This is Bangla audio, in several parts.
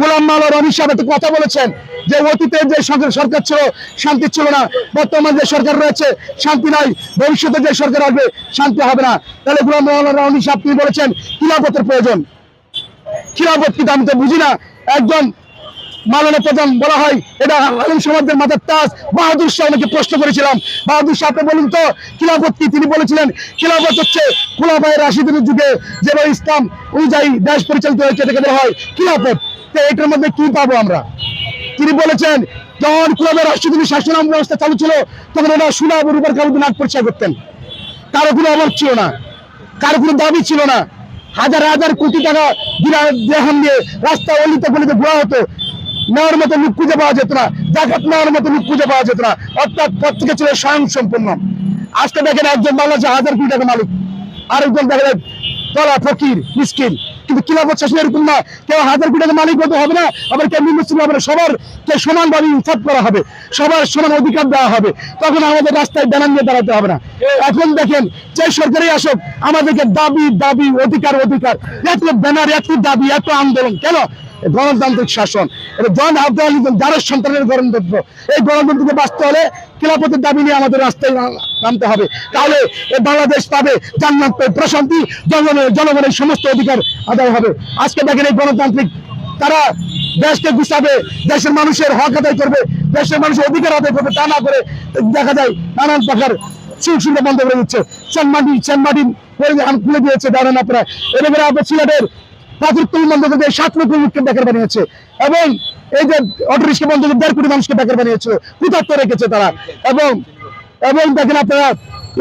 গোলাম মাল রনি সাহেব কথা বলেছেন যে অতীতে যে সরকার ছিল, শান্তি ছিল না। বর্তমান যে সরকার রয়েছে, শান্তি নাই। ভবিষ্যতে যে সরকার আসবে, শান্তি হবে না। তাহলে গোলাম মাওলানা রনি সাহেব তিনি বলেছেন, খিলাফতের প্রয়োজন। খিলাফত কিন্তু আমি তো বুঝি না। একজন মালানা প্রধান বলা হয়, এটা আলম সমাজের মাথার তাজ। বাহাদুর শাহ আমাকে প্রশ্ন করেছিলাম। বাহাদুর শাহ, আপনি বলুন তো, খিলাফত কি? তিনি বলেছিলেন, খিলাফত হচ্ছে খোলাফায় রাশিদের যুগে যেভাবে ইসলাম অনুযায়ী দেশ পরিচালিত হয়েছে, এটাকে বলা হয় খিলাফত। তো এটার মধ্যে কি পাবো আমরা? তিনি বলেছেন, যখন খোলাফায় রাষ্ট্রপতি শাসন ব্যবস্থা চালু ছিল, তখন ওরা সুনা রূপার কারণে নাক পরিচয় করতেন। কারও কোনো অভাব ছিল না, কারও কোনো দাবি ছিল না। হাজার হাজার কোটি টাকা দেহান দিয়ে রাস্তা অলিতে গলিতে ঘোরা হতো। নেওয়ার মতো লোক খুঁজে পাওয়া যেত না। জাকাত নেওয়ার মতো লোক খুঁজে পাওয়া যেত না। অর্থাৎ প্রত্যেকে ছিল স্বয়ং সম্পূর্ণ আজকে দেখেন একজন বাংলাদেশে হাজার কোটি টাকা মালিক। আরেকজন দেখেন তলা, ফকির, মিসকিন। কিন্তু খিলাফত শাসন এরকম না। কেউ হাজার কোটি টাকা মালিক হতে হবে না, আবার কেউ মুসলিম হবে না সবার কে সমানভাবে ইনসাফ করা হবে। সবার সমান অধিকার দেওয়া হবে। তখন আমাদের রাস্তায় ব্যানার নিয়ে দাঁড়াতে হবে না। এখন দেখেন, যে সরকারই আসুক, আমাদেরকে দাবি দাবি, অধিকার অধিকার। এত ব্যানার, এত দাবি, এত আন্দোলন। কেন? গণতান্ত্রিক শাসন, এটা জন আব্দুল যারা সন্তানের গণতন্ত্র এই গণতন্ত্রকে বাঁচতে হলে খিলাফতের দাবি নিয়ে আমাদের রাস্তায় নামতে হবে। তাহলে বাংলাদেশ পাবে জান্নাত প্রশান্তি, জনগণের জনগণের সমস্ত অধিকার আদায় হবে। আজকে দেখেন এই গণতান্ত্রিক তারা দেশকে গুছাবে, দেশের মানুষের হক আদায় করবে, দেশের মানুষের অধিকার আদায় করবে, তা না করে দেখা যায় নানান প্রকার সুবিধা বন্ধ করে দিচ্ছে। সেন্টমার্টিন সেন্টমার্টিন খুলে দিয়েছে দাঁড়ান আপনারা এবার আপনার সিলেটের পাথর তুল বন্ধ করে সাত লক্ষ লোককে বেকার বানিয়েছে। এবং এই যে অটো রিক্সা বন্ধ করে দেড় কোটি মানুষকে বেকার বানিয়েছিল কুতাত্ত রেখেছে তারা। এবং এবং দেখেন আপনারা,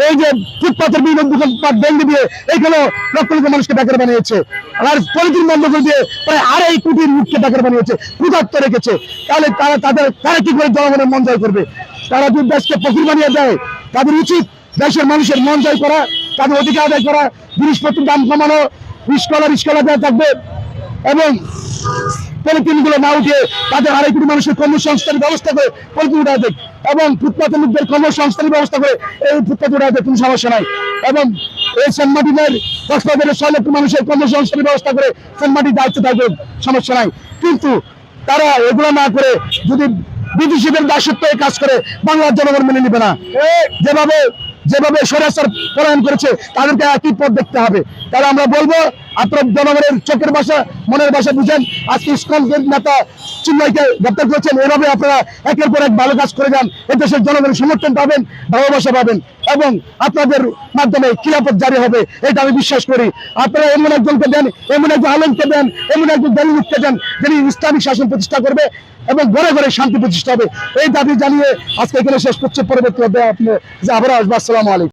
এই যে ফুটপাথের বিভিন্ন দোকানপাট ভেঙে দিয়ে এইখানে লক্ষ লক্ষ মানুষকে বেকার বানিয়েছে। আর পলিথিন বন্ধ করে দিয়ে প্রায় আড়াই কোটি লোককে বেকার বানিয়েছে কুতাত্ত রেখেছে। তাহলে তারা, তাদের, তারা কি করে জনগণের মন জয় করবে? তারা যদি দেশকে ফকির বানিয়ে দেয়, তাদের উচিত দেশের মানুষের মন জয় করা, তাদের অধিকার আদায় করা, জিনিসপত্রের দাম কমানো রিস্কলা রিস্কলা দেওয়া থাকবে এবং পলিথিনগুলো না উঠে তাদের আড়াই কোটি মানুষের কর্মসংস্থানের ব্যবস্থা করে পলিথিন উঠা দেয় এবং ফুটপাতের লোকদের কর্মসংস্থানের ব্যবস্থা করে এই ফুটপাত উঠা দেয় কোনো সমস্যা নাই। এবং এই সেন্টমার্টিনের কক্সবাজারের ছয় লক্ষ মানুষের কর্মসংস্থানের ব্যবস্থা করে সেন্টমার্টির দায়িত্ব থাকবে সমস্যা নাই। কিন্তু তারা এগুলো না করে যদি বিদেশিদের দাসত্ব কাজ করে বাংলার জনগণ মেনে নিবে না। যেভাবে যেভাবে সরাসর প্রণয়ন করেছে তাদেরকে একই পথ দেখতে হবে। তাহলে আমরা বলব আপনার জনগণের চোখের ভাষা, মনের ভাষা বুঝেন। আজকে ইসকন নেতা চিন্ময়কে গ্রেপ্তার করেছেন। এভাবে আপনারা একের পর এক ভালো কাজ করে যান। এ দেশের জনগণের সমর্থন পাবেন ভালোবাসা পাবেন এবং আপনাদের মাধ্যমে খিলাফত জারি হবে। এটা আমি বিশ্বাস করি। আপনারা এমন একজনকে দেন, এমন একজন আলমকে দেন, এমন একজন দলিলকে দেন, যিনি ইসলামিক শাসন প্রতিষ্ঠা করবে এবং ঘরে ঘরে শান্তি প্রতিষ্ঠা হবে। এই দাবি জানিয়ে আজকে এখানে শেষ করছে। পরবর্তী অধ্যায়ে আপনি যে আবার আসব। আসসালামু আলাইকুম।